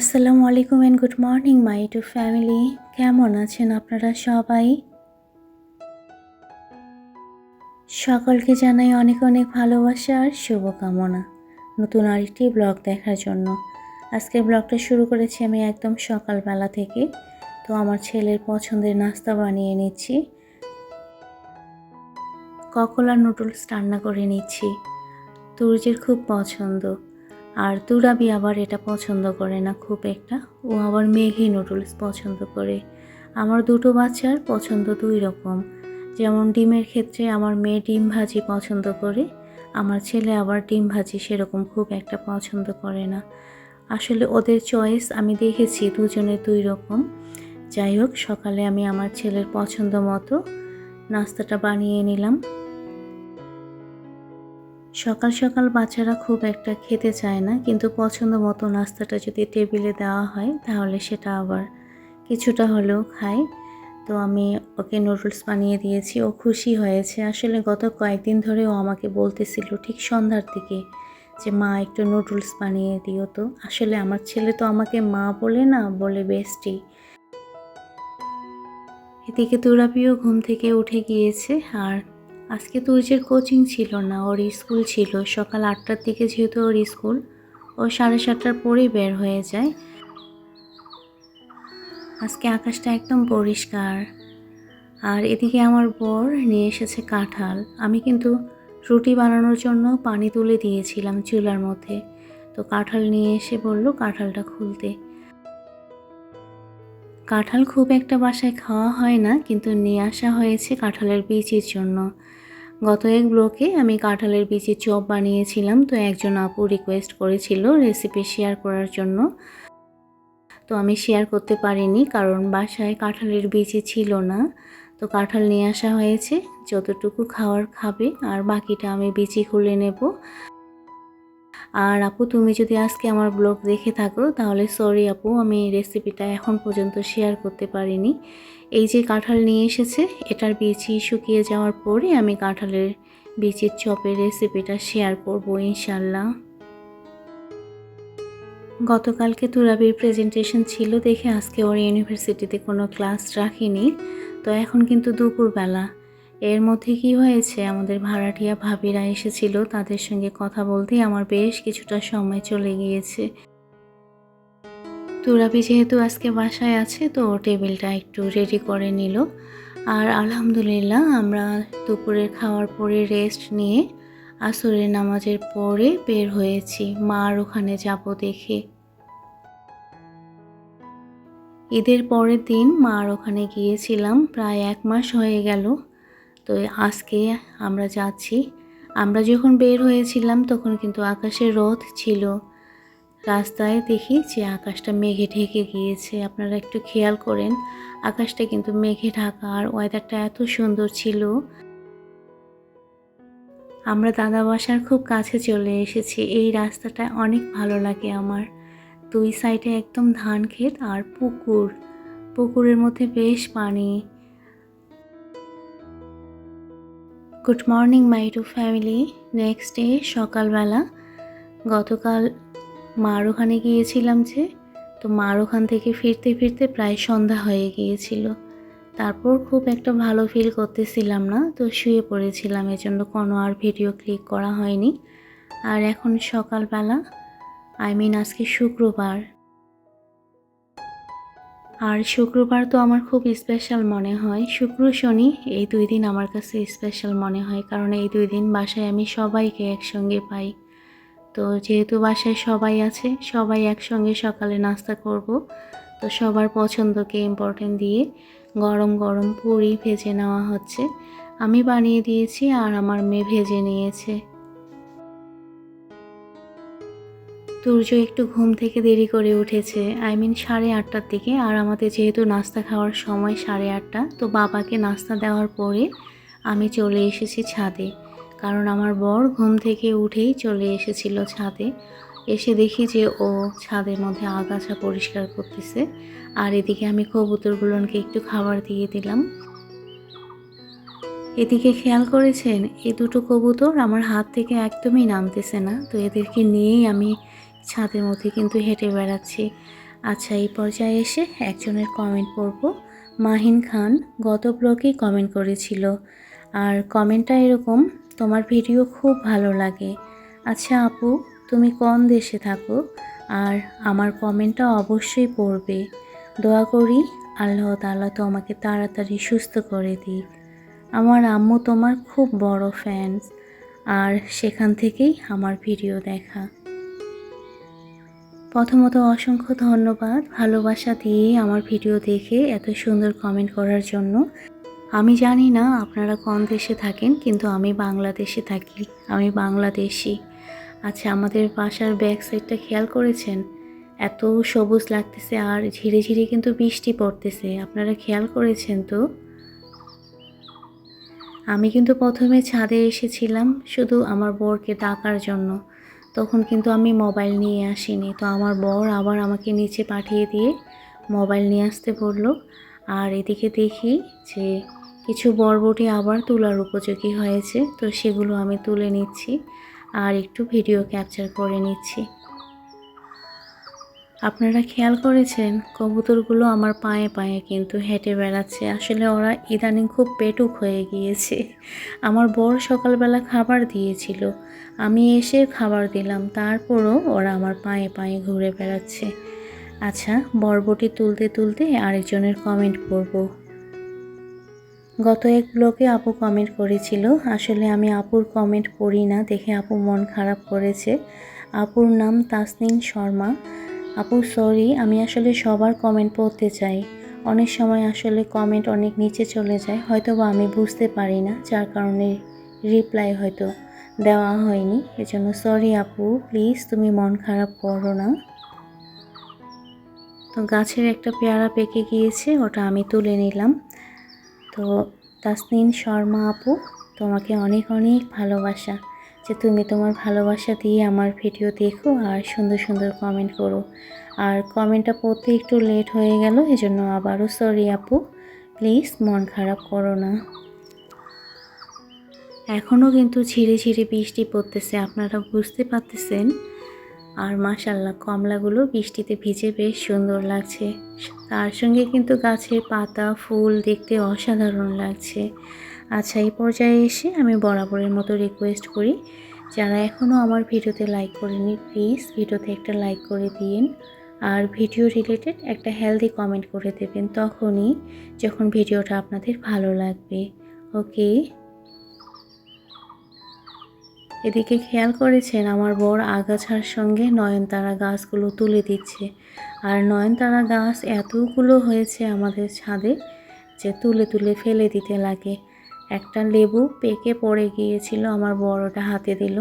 আসসালামু আলাইকুম and good morning my to family কেমন আছেন আপনারা সবাই? সকলকে জানাই অনেক অনেক ভালোবাসা আর শুভকামনা নতুন আরেকটি ব্লগ দেখার জন্য। আজকের ব্লগটা শুরু করেছি আমি একদম সকালবেলা থেকে। তো আমার ছেলের পছন্দের নাস্তা বানিয়ে নিচ্ছি। ককলা নুডলস রান্না করে নিচ্ছি। তুর্যের খুব পছন্দ। আর তুরাবি আবার এটা পছন্দ করে না খুব একটা। ও আবার মেঘি নুডলস পছন্দ করে। আমার দুটো বাচ্চার পছন্দ দুই রকম। যেমন ডিমের ক্ষেত্রে আমার মেয়ে ডিম ভাজি পছন্দ করে, আমার ছেলে আবার ডিম ভাজি সেরকম খুব একটা পছন্দ করে না। আসলে ওদের চয়েস আমি দেখেছি দুজনে দুই রকম। যাই হোক, সকালে আমি আমার ছেলের পছন্দ মতো নাস্তাটা বানিয়ে নিলাম। সকাল সকাল বাচ্চারা খুব একটা খেতে চায় না, কিন্তু পছন্দ মতো নাস্তাটা যদি টেবিলে দেওয়া হয়, তাহলে সেটা আবার কিছুটা হলেও খায়। তো আমি ওকে নুডলস বানিয়ে দিয়েছি, ও খুশি হয়েছে। আসলে গত কয়েকদিন ধরে ও আমাকে বলতেছিল ঠিক সন্ধ্যার দিকে যে, মা, একটু নুডলস বানিয়ে দিও তো। আসলে আমার ছেলে তো আমাকে মা বলে না, বলে বেস্টি। এদিকে তুরাপিও ঘুম থেকে উঠে গিয়েছে আর আজকে তুর্যের কোচিং ছিল না, ওর স্কুল ছিল। সকাল আটটার দিকে যেহেতু ওর স্কুল ও সাড়ে সাতটার পরেই বের হয়ে যায়। আজকে আকাশটা একদম পরিষ্কার। আর এদিকে আমার বর নিয়ে এসেছে কাঁঠাল। আমি কিন্তু রুটি বানানোর জন্য পানি তুলে দিয়েছিলাম চুলার মধ্যে। তো কাঁঠাল নিয়ে এসে বলল, কাঁঠালটা খুলতে। কাঁঠাল খুব একটা বাসায় খাওয়া হয় না, কিন্তু নিয়ে আসা হয়েছে কাঁঠালের বীজের জন্য। গত এক ব্লকে আমি কাঁঠালের বীজের চপ বানিয়েছিলাম, তো একজন আপু রিকোয়েস্ট করেছিল রেসিপি শেয়ার করার জন্য। তো আমি শেয়ার করতে পারিনি, কারণ বাসায় কাঁঠালের বীজই ছিল না। তো কাঁঠাল নিয়ে আসা হয়েছে, যতটুকু খাওয়ার খাবে, আর বাকিটা আমি বিচি খুলে নেব। আর আপু, তুমি যদি আজকে আমার ব্লগ দেখে থাকো, তাহলে সরি আপু, আমি রেসিপিটা এখন পর্যন্ত শেয়ার করতে পারিনি। এই যে কাঁঠাল নিয়ে এসেছে, এটার বিচি শুকিয়ে যাওয়ার পরে আমি কাঁঠালের বিচির চপের রেসিপিটা শেয়ার করব ইনশাল্লাহ গতকালকে তুরাবির প্রেজেন্টেশন ছিল দেখে আজকে ওর ইউনিভার্সিটিতে কোনো ক্লাস রাখিনি। তো এখন কিন্তু দুপুরবেলা। এর মধ্যে কি হয়েছে? আমাদের ভাড়াটিয়া ভাবিরা এসেছিল তাদের সঙ্গে কথা বলতেই আমার বেশ কিছুটা সময় চলে গিয়েছে। তুরাবি যেহেতু আজকে বাসায় আছে, তো টেবিলটা একটু রেডি করে নিল। আর আলহামদুলিল্লাহ, আমরা দুপুরের খাওয়ার পরে রেস্ট নিয়ে আসরের নামাজের পরে বের হয়েছি, মার ওখানে যাব দেখে। ঈদের পরের দিন মার ওখানে গিয়েছিলাম, প্রায় এক মাস হয়ে গেল। তো আজকে আমরা যাচ্ছি। আমরা যখন বের হয়েছিলাম, তখন কিন্তু আকাশে রোদ ছিল। রাস্তায় দেখি যে আকাশটা মেঘে ঢেকে গিয়েছে। আপনারা একটু খেয়াল করেন, আকাশটা কিন্তু মেঘে ঢাকা আর ওয়েদারটা এত সুন্দর ছিল। আমরা দাদা বাসার খুব কাছে চলে এসেছি। এই রাস্তাটা অনেক ভালো লাগে আমার। দুই সাইডে একদম ধান ক্ষেত আর পুকুর। পুকুরের মধ্যে বেশ পানি। Good morning my to family next day সকালবেলা, গতকাল মার ওখানে গিয়েছিলাম যে, তো মার ওখান থেকে ফিরতে ফিরতে প্রায় সন্ধ্যা হয়ে গিয়েছিল। তারপর খুব একটা ভালো ফিল করতেছিলাম না, তো শুয়ে পড়েছিলাম। এজন্য কোনো আর ভিডিও ক্লিক করা হয়নি। আর এখন সকালবেলা আই মিন আজকে শুক্রবার আর শুক্রবার তো আমার খুব স্পেশাল মনে হয়। শুক্র শনি এই দুই দিন আমার কাছে স্পেশাল মনে হয়, কারণ এই দুই দিন বাসায় আমি সবাইকে একসঙ্গে পাই। তো যেহেতু বাসায় সবাই আছে, সবাই একসঙ্গে সকালে নাস্তা করব। তো সবার পছন্দকে ইম্পর্টেন্ট দিয়ে গরম গরম পুরি ভেজে নেওয়া হচ্ছে। আমি বানিয়ে দিয়েছি আর আমার মেয়ে ভেজে নিয়েছে। সূর্য একটু ঘুম থেকে দেরি করে উঠেছে। আই মিন সাড়ে আটটার দিকে। আর আমাদের যেহেতু নাস্তা খাওয়ার সময় সাড়ে আটটা, তো বাবাকে নাস্তা দেওয়ার পরে আমি চলে এসেছি ছাদে। কারণ আমার বর ঘুম থেকে উঠেই চলে এসেছিল ছাদে। এসে দেখি যে ও ছাদের মধ্যে আগাছা পরিষ্কার করতেছে। আর এদিকে আমি কবুতরগুলোকে একটু খাবার দিয়ে দিলাম। এদিকে খেয়াল করেছেন? এই দুটো কবুতর আমার হাত থেকে একদমই নামতেছে না। তো এদেরকে নিয়েই আমি ছাদের মধ্যে কিন্তু হেঁটে বেড়াচ্ছি। আচ্ছা এই পর্যায়ে এসে একজনের কমেন্ট পড়ব। মাহিন খান গত ব্লগেই কমেন্ট করেছিল। আর কমেন্টটা এরকম, তোমার ভিডিও খুব ভালো লাগে। আচ্ছা আপু, তুমি কোন দেশে থাকো? আর আমার কমেন্টটা অবশ্যই পড়বে। দোয়া করি আল্লাহ তাআলা তোমাকে তাড়াতাড়ি সুস্থ করে দিক। আমার আম্মু তোমার খুব বড় ফ্যান্স আর সেখান থেকেই আমার ভিডিও দেখা। প্রথমত অসংখ্য ধন্যবাদ ভালোবাসা দিয়ে আমার ভিডিও দেখে এত সুন্দর কমেন্ট করার জন্য। আমি জানি না আপনারা কোন দেশে থাকেন, কিন্তু আমি বাংলাদেশে থাকি। আমি বাংলাদেশি। আচ্ছা আমাদের বাসার ব্যাক সাইডটা খেয়াল করেছেন? এত সবুজ লাগতেছে আর ঝিরে ঝিরে কিন্তু বৃষ্টি পড়তেছে। আপনারা খেয়াল করেছেন তো? আমি কিন্তু প্রথমে ছাদে এসেছিলাম, শুধু আমার বরকে ডাকার জন্য। তখন কিন্তু আমি মোবাইল নিয়ে আসিনি। তো আমার বর আবার আমাকে নিচে পাঠিয়ে দিয়ে মোবাইল নিয়ে আসতে বলল। আর এদিকে দেখি যে কিছু বরবটি আবার তোলার উপযোগী হয়েছে। তো সেগুলো আমি তুলে নিচ্ছি আর একটু ভিডিও ক্যাপচার করে নিচ্ছি। আপনারা খেয়াল করেছেন, কবুতরগুলো আমার পায়ে পায়ে কিন্তু হেঁটে বেড়াচ্ছে। আসলে ওরা ইদানিং খুব পেটুক হয়ে গিয়েছে। আমার বর সকালবেলা খাবার দিয়েছিল। আমি এসে খাবার দিলাম, তারপরও ওরা আমার পায়ে পায়ে ঘুরে বেড়াচ্ছে। আচ্ছা বরবটি তুলতে তুলতে আরেকজনের কমেন্ট পড়ব। গত এক ব্লগে আপু কমেন্ট করেছিল, আসলে আমি আপুর কমেন্ট পড়ি না, দেখে আপু মন খারাপ করেছে। আপুর নাম তাসনিম শর্মা। আপু সরি আমি আসলে সবার কমেন্ট পড়তে চাই। অনেক সময় আসলে কমেন্ট অনেক নিচে চলে যায় হয়তো বা আমি বুঝতে পারি না, যার কারণে রিপ্লাই হয়তো। দেওয়া হয়নি। এজন্য সরি আপু প্লিজ তুমি মন খারাপ করো না। তো গাছের একটা পেয়ারা পেকে গিয়েছে, ওটা আমি তুলে নিলাম। তো তাসনিন শর্মা আপু, তোমাকে অনেক অনেক ভালোবাসা। যে তুমি তোমার ভালোবাসা দিয়ে আমার ভিডিও দেখো আর সুন্দর সুন্দর কমেন্ট করো। আর কমেন্টটা পড়তে একটু লেট হয়ে গেল, এজন্য আবারও সরি আপু প্লিজ মন খারাপ করো না। এখনও কিন্তু ঝিরে ঝিরে বৃষ্টি পড়তেছে, আপনারা বুঝতে পারতেছেন? আর মাশাল্লাহ কমলাগুলো বৃষ্টিতে ভিজে বেশ সুন্দর লাগছে। তার সঙ্গে কিন্তু গাছের পাতা, ফুল দেখতে অসাধারণ লাগছে। আচ্ছা এই পর্যায়ে এসে আমি বরাবরের মতো রিকোয়েস্ট করি, যারা এখনও আমার ভিডিওতে লাইক করেনি প্লিজ ভিডিওতে একটা লাইক করে দিন আর ভিডিও রিলেটেড একটা হেলদি কমেন্ট করে দেবেন, তখনই যখন ভিডিওটা আপনাদের ভালো লাগবে। ওকে এদিকে খেয়াল করেছেন, আমার বর আগাছার সঙ্গে নয়নতারা গাছগুলো তুলে দিচ্ছে। আর নয়নতারা গাছ এতগুলো হয়েছে আমাদের ছাদে যে তুলে তুলে ফেলে দিতে লাগে। একটা লেবু পেকে পড়ে গিয়েছিল, আমার বড়টা হাতে দিল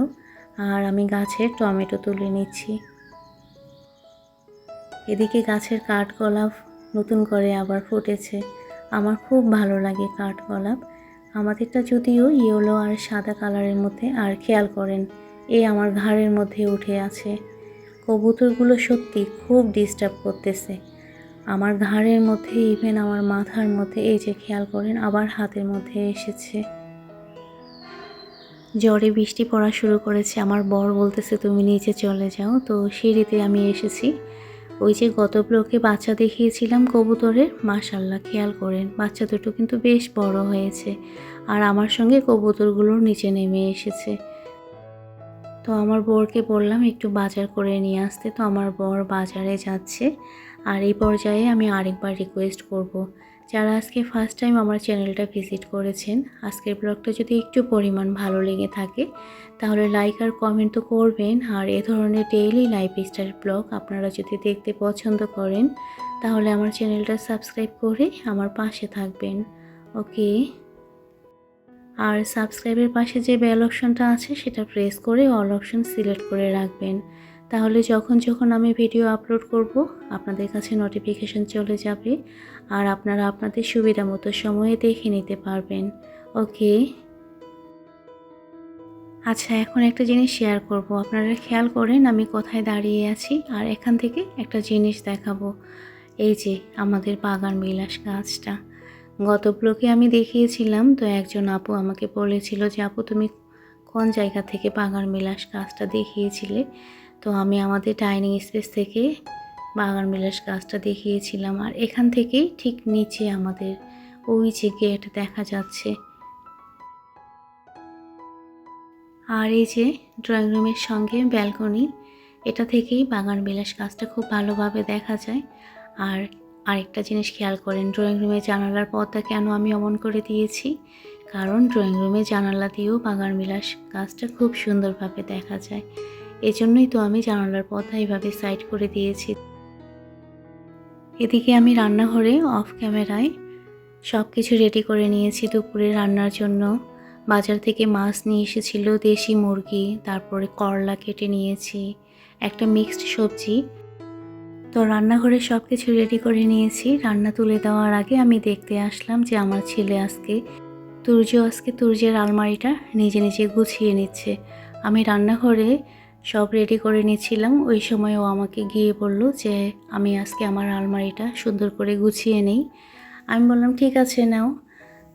আর আমি গাছের টমেটো তুলে নিচ্ছি। এদিকে গাছের কাঠগোলাপ নতুন করে আবার ফুটেছে। আমার খুব ভালো লাগে কাঠগোলাপ। আমাদেরটা যদিও ইয়েলো আর সাদা কালারের মধ্যে আর খেয়াল করেন, এ আমার ঘাড়ের মধ্যে উঠে আছে। কবুতরগুলো সত্যি খুব ডিস্টার্ব করতেছে। আমার ঘাড়ের মধ্যে ইভেন আমার মাথার মধ্যে, এই যে খেয়াল করেন, আবার হাতের মধ্যে এসেছে। জ্বরে বৃষ্টি পড়া শুরু করেছে। আমার বর বলতেছে, তুমি নিচে চলে যাও। তো সিঁড়িতে আমি এসেছি। ওই যে গত ব্লকে বাচ্চা দেখিয়েছিলাম কবুতরের মাশাল্লাহ খেয়াল করেন। বাচ্চা দুটো কিন্তু বেশ বড় হয়েছে। আর আমার সঙ্গে কবুতরগুলোর নিচে নেমে এসেছে। তো আমার বরকে বললাম, একটু বাজার করে নিয়ে আসতে। তো আমার বর বাজারে যাচ্ছে। আর এই পর্যায়ে আমি আরেকবার রিকোয়েস্ট করব। যারা আজকে ফার্স্ট টাইম আমার চ্যানেলটা ভিজিট করেছেন, আজকের ব্লগটা যদি একটু পরিমাণ ভালো লেগে থাকে, তাহলে লাইক আর কমেন্ট তো করবেন। আর এ ধরনের ডেইলি লাইফ স্টাইল ব্লগ আপনারা যদি দেখতে পছন্দ করেন, তাহলে আমার চ্যানেলটা সাবস্ক্রাইব করে আমার পাশে থাকবেন। ওকে আর সাবস্ক্রাইবের পাশে যে বেল অপশনটা আছে, সেটা প্রেস করে অল অপশন সিলেক্ট করে রাখবেন। তাহলে যখন যখন আমি ভিডিও আপলোড করব, আপনাদের কাছে নোটিফিকেশন চলে যাবে আর আপনারা আপনাদের সুবিধা মতো সময়ে দেখে নিতে পারবেন। ওকে? আচ্ছা এখন একটা জিনিস শেয়ার করব। আপনারা খেয়াল করেন, আমি কোথায় দাঁড়িয়ে আছি আর এখান থেকে একটা জিনিস দেখাবো। এই যে, আমাদের বাগান বিলাস গাছটা। গত ব্লকে আমি দেখিয়েছিলাম, তো একজন আপু আমাকে বলেছিল যে, আপু, তুমি কোন জায়গা থেকে বাগান বিলাস গাছটা দেখিয়েছিলে? তো আমি আমাদের ডাইনিং স্পেস থেকে বাগান বিলাস গাছটা দেখিয়েছিলাম আর এখান থেকেই ঠিক নিচে আমাদের ওই যে গেট দেখা যাচ্ছে। আর এই যে ড্রয়িং রুমের সঙ্গে ব্যালকনি এটা থেকেই বাগান বিলাস গাছটা খুব ভালোভাবে দেখা যায়। আর আরেকটা জিনিস খেয়াল করেন ড্রয়িং রুমে জানালার পর্দা কেন আমি অমন করে দিয়েছি? কারণ ড্রয়িং রুমে জানালা দিয়েও বাগান বিলাস গাছটা খুব সুন্দরভাবে দেখা যায়। এজন্যই তো আমি জানালার পর্দা এইভাবে সাইড করে দিয়েছি। এদিকে আমি রান্নাঘরে, অফ ক্যামেরায় সব কিছু রেডি করে নিয়েছি দুপুরে রান্নার জন্য। বাজার থেকে মাছ নিয়ে এসেছিল দেশি মুরগি, তারপরে করলা কেটে নিয়েছি, একটা মিক্সড সবজি। তো রান্নাঘরে সব কিছু রেডি করে নিয়েছি। রান্না তুলে দেওয়ার আগে আমি দেখতে আসলাম যে আমার ছেলে আজকে, তুর্য আজকে তুর্যের আলমারিটা নিজে নিজে গুছিয়ে নিচ্ছে। আমি রান্নাঘরে সব রেডি করে নিয়েছিলাম ওই সময় ও আমাকে গিয়ে বলল যে, আমি আজকে আমার আলমারিটা সুন্দর করে গুছিয়ে নিই। আমি বললাম, ঠিক আছে, নাও।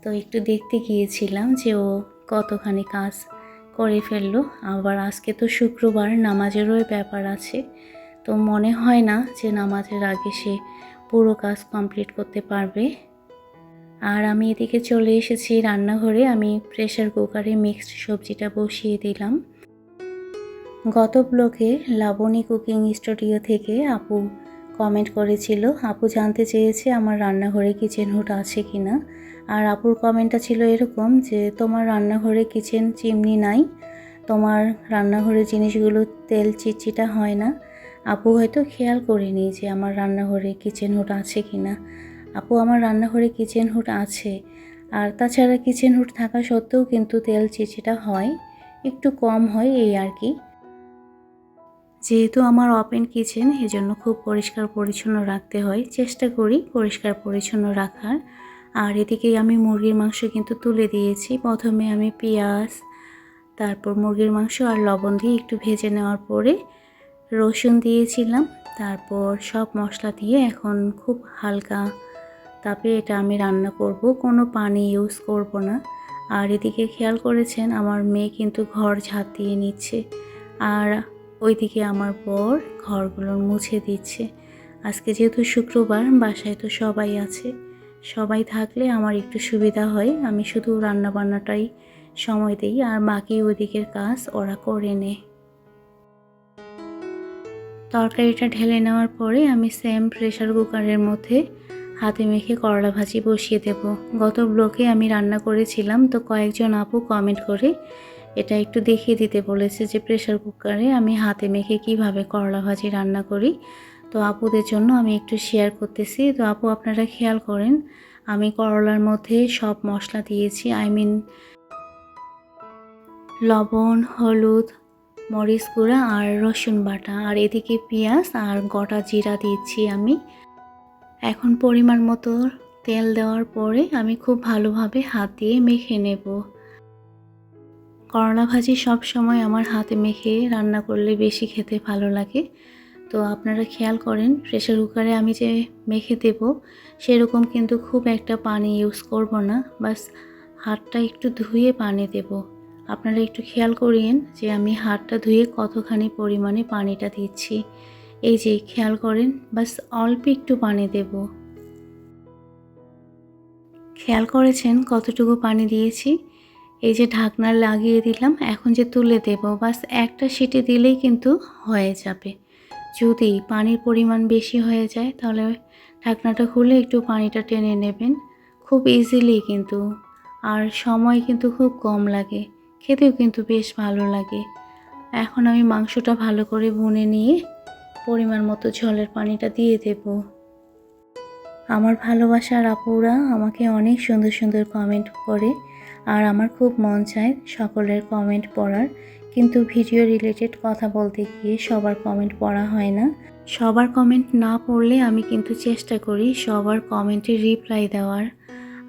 তো একটু দেখতে গিয়েছিলাম যে ও কতখানি কাজ করে ফেলল। আবার আজকে তো শুক্রবার, নামাজেরও ব্যাপার আছে। তো মনে হয় না যে নামাজের আগে সে পুরো কাজ কমপ্লিট করতে পারবে। আর আমি এদিকে চলে এসেছি রান্নাঘরে। আমি প্রেশার কুকারে মিক্সড সবজিটা বসিয়ে দিলাম। গত ব্লকে লাবণী কুকিং স্টুডিও থেকে আপু কমেন্ট করেছিল, আপু জানতে চেয়েছে আমার রান্নাঘরে কিচেন হুড আছে কি না আর আপুর কমেন্টটা ছিল এরকম যে, তোমার রান্নাঘরে কিচেন চিমনি নাই, তোমার রান্নাঘরের জিনিসগুলো তেল চিটচিটা হয় না। আপু হয়তো খেয়াল করেনি যে, আমার রান্নাঘরে কিচেন হুড আছে কি না আপু, আমার রান্নাঘরে কিচেন হুড আছে, আর তাছাড়া কিচেন হুড থাকা সত্ত্বেও কিন্তু তেল চিচিটা হয়, একটু কম হয় এই আর কি। যেহেতু আমার ওপেন কিচেন এজন্য খুব পরিষ্কার পরিচ্ছন্ন রাখতে হয়। চেষ্টা করি পরিষ্কার পরিচ্ছন্ন রাখার। আর এদিকে আমি মুরগির মাংস কিন্তু তুলে দিয়েছি। প্রথমে আমি পেঁয়াজ, তারপর মুরগির মাংস আর লবণ দিয়ে একটু ভেজে নেওয়ার পরে রসুন দিয়েছিলাম। তারপর সব মশলা দিয়ে এখন খুব হালকা তাপে এটা আমি রান্না করব। কোনো পানি ইউজ করব না। আর এদিকে খেয়াল করেছেন, আমার মেয়ে কিন্তু ঘর ঝাঁট দিয়ে নিচ্ছে। আর ওইদিকে আমার বর ঘরগুলো মুছে দিচ্ছে। আজকে যেহেতু শুক্রবার, বাসায় তো সবাই আছে। সবাই থাকলে আমার একটু সুবিধা হয়। আমি শুধু রান্না বান্নাটাই সময় দিই আর বাকি ওইদিকের কাজ ওরা করে নেয়। তরকারিটা ঢেলে নেওয়ার পরে আমি সেম প্রেশার কুকারের মধ্যে হাতে মেখে করলা ভাজি বসিয়ে দেব। গত ব্লকে আমি রান্না করেছিলাম, তো কয়েকজন আপু কমেন্ট করে এটা একটু দেখিয়ে দিতে বলেছে যে প্রেশার কুকারে আমি হাতে মেখে কীভাবে করলা ভাজি রান্না করি। তো আপুদের জন্য আমি একটু শেয়ার করতেছি। তো আপু, আপনারা খেয়াল করেন, আমি করলার মধ্যে সব মশলা দিয়েছি। আই মিন লবণ, হলুদ, মরিচ গুঁড়া আর রসুন বাটা। আর এদিকে পেঁয়াজ আর গোটা জিরা দিচ্ছি আমি। এখন পরিমাণ মতো তেল দেওয়ার পরে আমি খুব ভালোভাবে হাত দিয়ে মেখে নেব। করলা ভাজি সব সময় আমার হাতে মেখে রান্না করলে বেশি খেতে ভালো লাগে। তো আপনারা খেয়াল করেন প্রেশার কুকারে আমি যে মেখে দেব, সেরকম কিন্তু খুব একটা পানি ইউজ করব না। বাস হাতটা একটু ধুয়ে পানি দেব। আপনারা একটু খেয়াল করিয়েন যে আমি হাতটা ধুয়ে কতখানি পরিমাণে পানিটা দিচ্ছি। এই যে, খেয়াল করেন, বাস অল্প একটু পানি দেব। খেয়াল করেছেন কতটুকু পানি দিয়েছি? এই যে ঢাকনা লাগিয়ে দিলাম, এখন যে তুলে দেব, বাস একটা সিটি দিলেই কিন্তু হয়ে যাবে। যদি পানির পরিমাণ বেশি হয়ে যায়, তাহলে ঢাকনাটা খুলে একটু পানিটা টেনে নেবেন। খুব ইজিলি কিন্তু, আর সময় কিন্তু খুব কম লাগে, খেতেও কিন্তু বেশ ভালো লাগে। এখন আমি মাংসটা ভালো করে ভুনে নিয়ে পরিমাণ মতো ঝোলের পানিটা দিয়ে দেব। আমার ভালোবাসার আপুরা আমাকে অনেক সুন্দর সুন্দর কমেন্ট করে আর আমার খুব মন চায় সকলের কমেন্ট পড়ার। কিন্তু ভিডিও রিলেটেড কথা বলতে গিয়ে সবার কমেন্ট পড়া হয় না। সবার কমেন্ট না পড়লে আমি কিন্তু চেষ্টা করি সবার কমেন্টে রিপ্লাই দেওয়ার।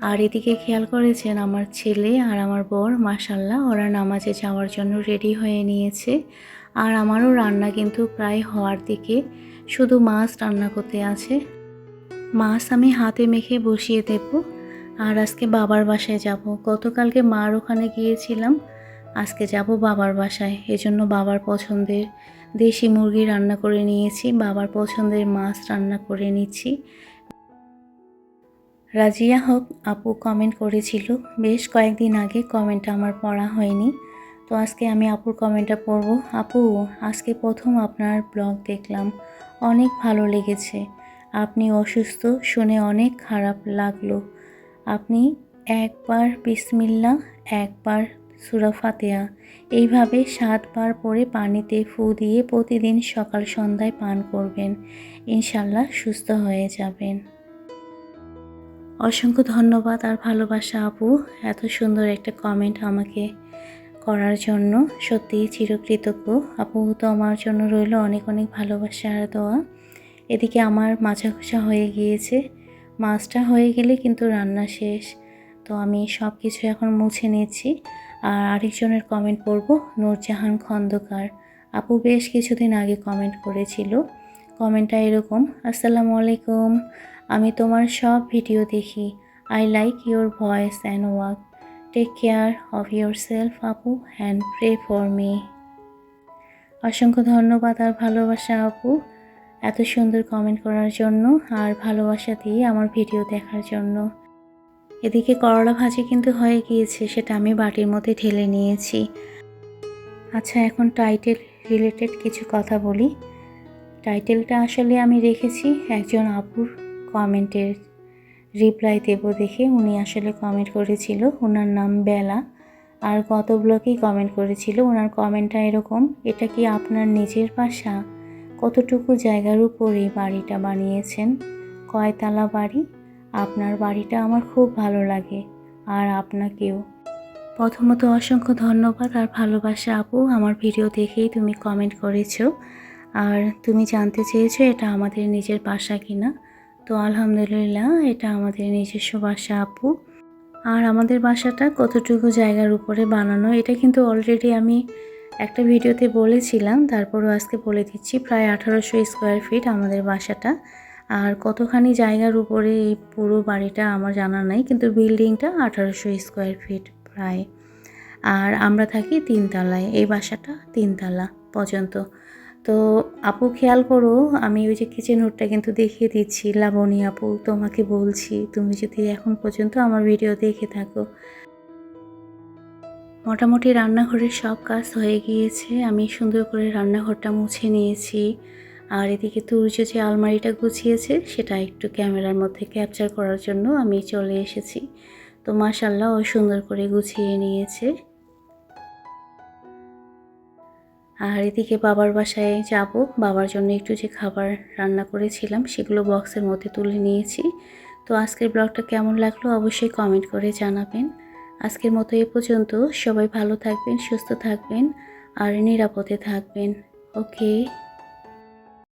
আর এদিকে খেয়াল করেছেন আমার ছেলে আর আমার বর মাসাল্লাহ ওরা নামাজে যাওয়ার জন্য রেডি হয়ে নিয়েছে। আর আমারও রান্না কিন্তু প্রায় হওয়ার দিকে, শুধু মাছ রান্না করতে আছে। মাছ আমি হাতে মেখে বসিয়ে দেব। আর আজকে বাবার বাসায় যাব। গতকালকে মার ওখানে গিয়েছিলাম। আজকে যাব বাবার বাসায়। এজন্য বাবার পছন্দের দেশি মুরগি রান্না করে নিয়েছি। বাবার পছন্দের মাছ রান্না করে নিচ্ছি। রাজিয়া হক, আপু কমেন্ট করেছিল। বেশ কয়েকদিন আগে কমেন্টটা আমার পড়া হয়নি। তো আজকে আমি আপুর কমেন্টটা পড়ব। আপু, আজকে প্রথম আপনার ব্লগ দেখলাম। অনেক ভালো লেগেছে। আপনি অসুস্থ, শুনে অনেক খারাপ লাগল। আপনি একবার বিসমিল্লা একবার সুরা ফাতেহা, এইভাবে সাতবার পরে পানিতে ফু দিয়ে প্রতিদিন সকাল সন্ধ্যায় পান করবেন। ইনশাল্লাহ সুস্থ হয়ে যাবেন। অসংখ্য ধন্যবাদ আর ভালোবাসা আপু। এত সুন্দর একটা কমেন্ট আমাকে করার জন্য। সত্যিই চিরকৃতজ্ঞ। আপু তো আমার জন্য রইল অনেক অনেক ভালোবাসা আর দোয়া। এদিকে আমার মাছা খোসা হয়ে গিয়েছে। মাছটা হয়ে গেলে কিন্তু রান্না শেষ। তো আমি সব কিছু এখন মুছে নিচ্ছি। আর আরেকজনের কমেন্ট পড়ব, নূরজাহান খন্দকার। আপু বেশ কিছুদিন আগে কমেন্ট করেছিল। কমেন্টটা এরকম, আসসালামু আলাইকুম, আমি তোমার সব ভিডিও দেখি। I like your voice and walk take care of your self আপু অ্যান্ড প্রে ফর মি অসংখ্য ধন্যবাদ আর ভালোবাসা, আপু। এত সুন্দর কমেন্ট করার জন্য আর ভালোবাসা দিয়ে আমার ভিডিও দেখার জন্য। এদিকে করলা ভাজি কিন্তু হয়ে গিয়েছে, সেটা আমি বাটির মধ্যে ঢেলে নিয়েছি। আচ্ছা এখন টাইটেল রিলেটেড কিছু কথা বলি। টাইটেলটা আসলে আমি রেখেছি একজন আপুর কমেন্টের রিপ্লাই দেব দেখে। উনি আসলে কমেন্ট করেছিল ওনার নাম বেলা। আর গত ব্লকেই কমেন্ট করেছিল ওনার কমেন্টটা এরকম, এটা কি আপনার নিজের বাসা? কতটুকু জায়গার উপরে বাড়িটা বানিয়েছেন? কয়তলা বাড়ি? আপনার বাড়িটা আমার খুব ভালো লাগে, আর আপনাকেও। প্রথমত অসংখ্য ধন্যবাদ আর ভালোবাসা আপু, আমার ভিডিও দেখেই তুমি কমেন্ট করেছ। আর তুমি জানতে চেয়েছো এটা আমাদের নিজের বাসা কিনা? তো আলহামদুলিল্লাহ, এটা আমাদের নিজস্ব বাসা আপু। আর আমাদের বাসাটা কতটুকু জায়গার উপরে বানানো, এটা কিন্তু অলরেডি আমি একটা ভিডিওতে বলেছিলাম, তারপরও আজকে বলে দিচ্ছি, প্রায় আঠারোশো স্কোয়ার ফিট আমাদের বাসাটা। আর কতখানি জায়গার উপরে এই পুরো বাড়িটা আমার জানা নাই, কিন্তু বিল্ডিংটা আঠারোশো স্কোয়ার ফিট প্রায়। আর আমরা থাকি তিনতলায়, এই বাসাটা তিনতলা পর্যন্ত। তো আপু খেয়াল করো, আমি ওই যে কিচেন হুডটা কিন্তু দেখিয়ে দিচ্ছি। লাবণী আপু, তোমাকে বলছি, তুমি যদি এখন পর্যন্ত আমার ভিডিও দেখে থাকো মোটামুটি রান্নাঘরের সব কাজ হয়ে গিয়েছে। আমি সুন্দর করে রান্নাঘরটা মুছে নিয়েছি। আর এদিকে তুর্য যে আলমারিটা গুছিয়েছে, সেটা একটু ক্যামেরার মধ্যে ক্যাপচার করার জন্য আমি চলে এসেছি। তো মাশাল্লাহ ও সুন্দর করে গুছিয়ে নিয়েছে। আর এদিকে বাবার বাসায় যাব। বাবার জন্য একটু যে খাবার রান্না করেছিলাম, সেগুলো বক্সের মধ্যে তুলে নিয়েছি। তো আজকের ব্লগটা কেমন লাগল অবশ্যই কমেন্ট করে জানাবেন। আজকের মতো এ পর্যন্ত। সবাই ভালো থাকবেন সুস্থ থাকবেন আর নিরাপদে থাকবেন। ওকে।